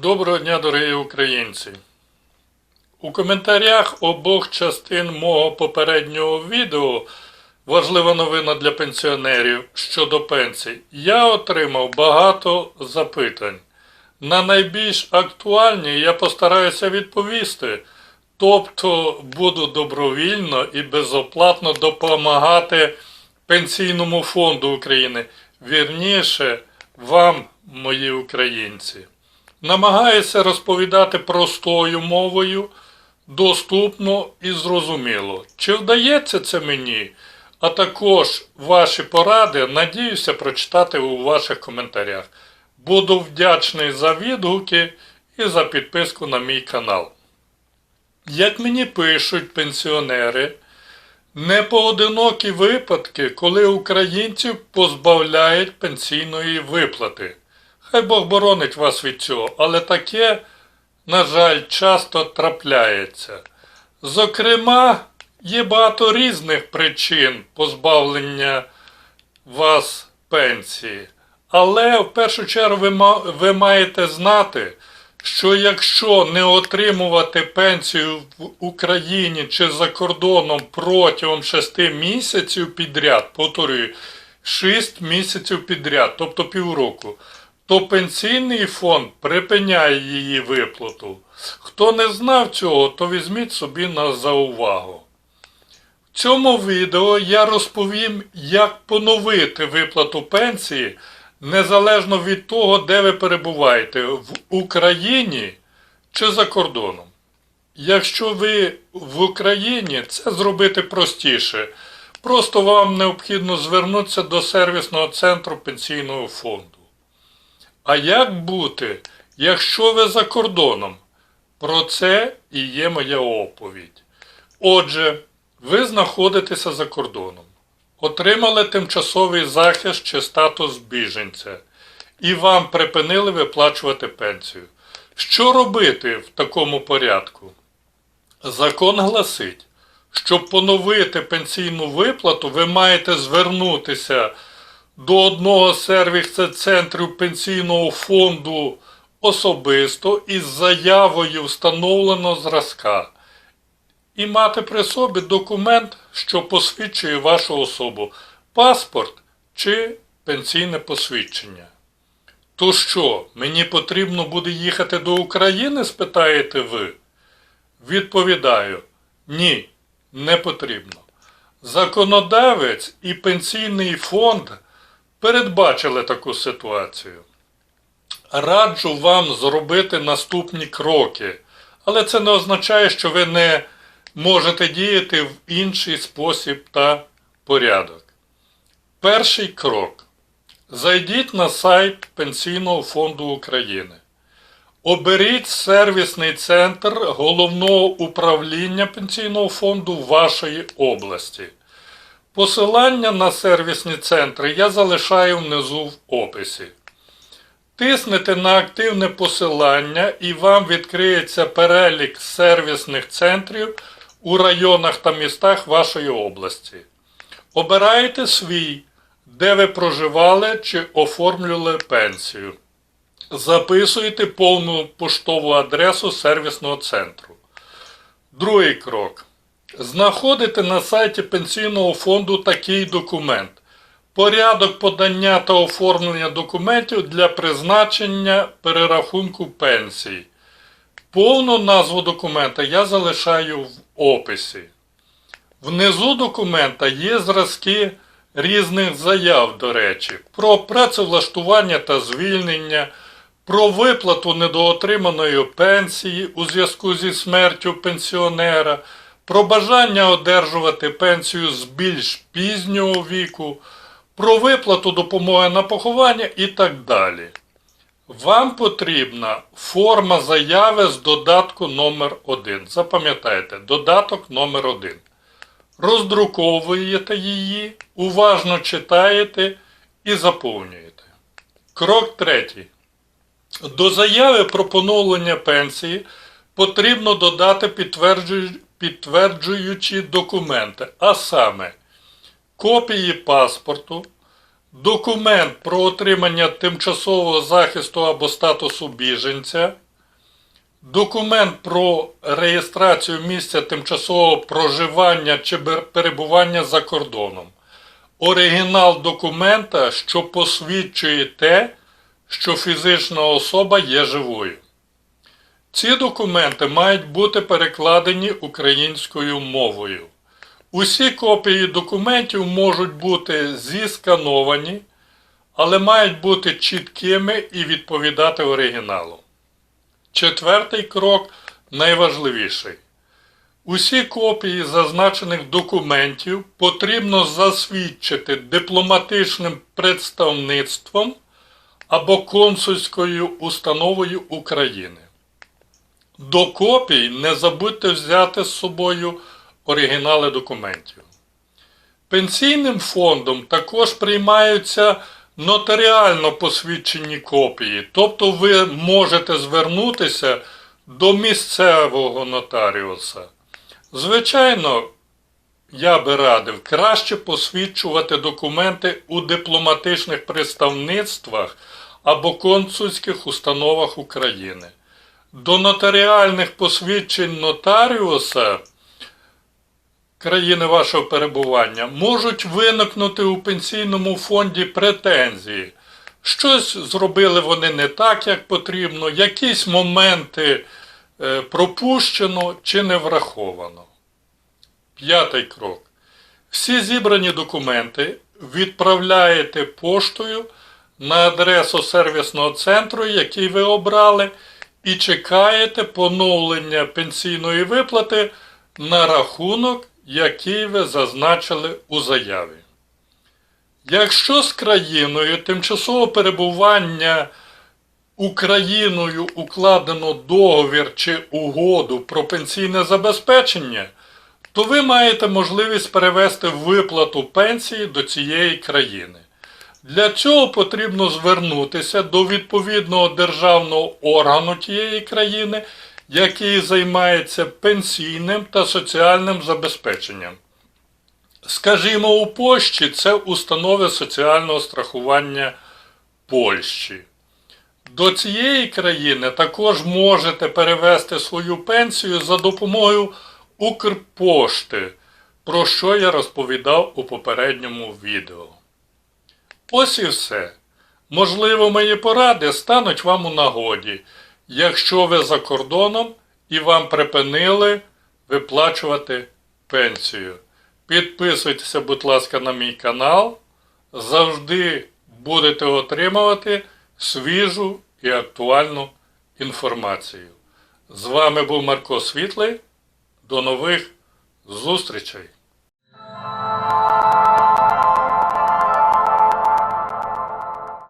Доброго дня, дорогі українці. У коментарях обох частин мого попереднього відео важлива новина для пенсіонерів щодо пенсій. Я отримав багато запитань. На найбільш актуальні я постараюся відповісти, тобто буду добровільно і безоплатно допомагати Пенсійному фонду України, вірніше вам, мої українці. Намагаюся розповідати простою мовою, доступно і зрозуміло. Чи вдається це мені? А також ваші поради надіюся прочитати у ваших коментарях. Буду вдячний за відгуки і за підписку на мій канал. Як мені пишуть пенсіонери, непоодинокі випадки, коли українців позбавляють пенсійної виплати. Хай Бог боронить вас від цього, але таке, на жаль, часто трапляється. Зокрема, є багато різних причин позбавлення вас пенсії. Але в першу чергу ви, маєте знати, що якщо не отримувати пенсію в Україні чи за кордоном протягом 6 місяців підряд, повторюю, 6 місяців підряд, тобто півроку, то пенсійний фонд припиняє її виплату. Хто не знав цього, то візьміть собі на заувагу. В цьому відео я розповім, як поновити виплату пенсії незалежно від того, де ви перебуваєте в Україні чи за кордоном. Якщо ви в Україні, це зробити простіше. Просто вам необхідно звернутися до сервісного центру пенсійного фонду. А як бути, якщо ви за кордоном? Про це і є моя оповідь. Отже, ви знаходитеся за кордоном, отримали тимчасовий захист чи статус біженця, і вам припинили виплачувати пенсію. Що робити в такому порядку? Закон гласить, щоб поновити пенсійну виплату, ви маєте звернутися до одного з сервісних центрів пенсійного фонду особисто із заявою встановленого зразка і мати при собі документ, що посвідчує вашу особу, паспорт чи пенсійне посвідчення. То що, мені потрібно буде їхати до України, спитаєте ви? Відповідаю, ні, не потрібно. Законодавець і пенсійний фонд передбачили таку ситуацію. Раджу вам зробити наступні кроки, але це не означає, що ви не можете діяти в інший спосіб та порядок. Перший крок. Зайдіть на сайт Пенсійного фонду України. Оберіть сервісний центр головного управління Пенсійного фонду вашої області. Посилання на сервісні центри я залишаю внизу в описі. Тиснете на активне посилання і вам відкриється перелік сервісних центрів у районах та містах вашої області. Обираєте свій, де ви проживали чи оформлювали пенсію. Записуєте повну поштову адресу сервісного центру. Другий крок. Знаходите на сайті Пенсійного фонду такий документ. Порядок подання та оформлення документів для призначення перерахунку пенсій. Повну назву документа я залишаю в описі. Внизу документа є зразки різних заяв, до речі, про працевлаштування та звільнення, про виплату недоотриманої пенсії у зв'язку зі смертю пенсіонера, про бажання одержувати пенсію з більш пізнього віку, про виплату допомоги на поховання і так далі. Вам потрібна форма заяви з додатку номер 1 Запам'ятайте, додаток номер 1 Роздруковуєте її, уважно читаєте і заповнюєте. Крок третій. До заяви про поновлення пенсії потрібно додати підтверджуючі документи, а саме копії паспорту, документ про отримання тимчасового захисту або статусу біженця, документ про реєстрацію місця тимчасового проживання чи перебування за кордоном, оригінал документа, що посвідчує те, що фізична особа є живою. Ці документи мають бути перекладені українською мовою. Усі копії документів можуть бути зіскановані, але мають бути чіткими і відповідати оригіналу. Четвертий крок найважливіший. Усі копії зазначених документів потрібно засвідчити дипломатичним представництвом або консульською установою України. До копій не забудьте взяти з собою оригінали документів. Пенсійним фондом також приймаються нотаріально посвідчені копії, тобто ви можете звернутися до місцевого нотаріуса. Звичайно, я би радив краще посвідчувати документи у дипломатичних представництвах або консульських установах України. До нотаріальних посвідчень нотаріуса країни вашого перебування можуть виникнути у пенсійному фонді претензії. Щось зробили вони не так, як потрібно, якісь моменти е, пропущено чи не враховано. П'ятий крок. Всі зібрані документи відправляєте поштою на адресу сервісного центру, який ви обрали, і чекаєте поновлення пенсійної виплати на рахунок, який ви зазначили у заяві. Якщо з країною тимчасового перебування Україною укладено договір чи угоду про пенсійне забезпечення, то ви маєте можливість перевести виплату пенсії до цієї країни. Для цього потрібно звернутися до відповідного державного органу тієї країни, який займається пенсійним та соціальним забезпеченням. Скажімо, у Польщі це установи соціального страхування Польщі. До цієї країни також можете перевести свою пенсію за допомогою Укрпошти, про що я розповідав у попередньому відео. Ось і все. Можливо, мої поради стануть вам у нагоді, якщо ви за кордоном і вам припинили виплачувати пенсію. Підписуйтеся, будь ласка, на мій канал. Завжди будете отримувати свіжу і актуальну інформацію. З вами був Марко Світлий. До нових зустрічей!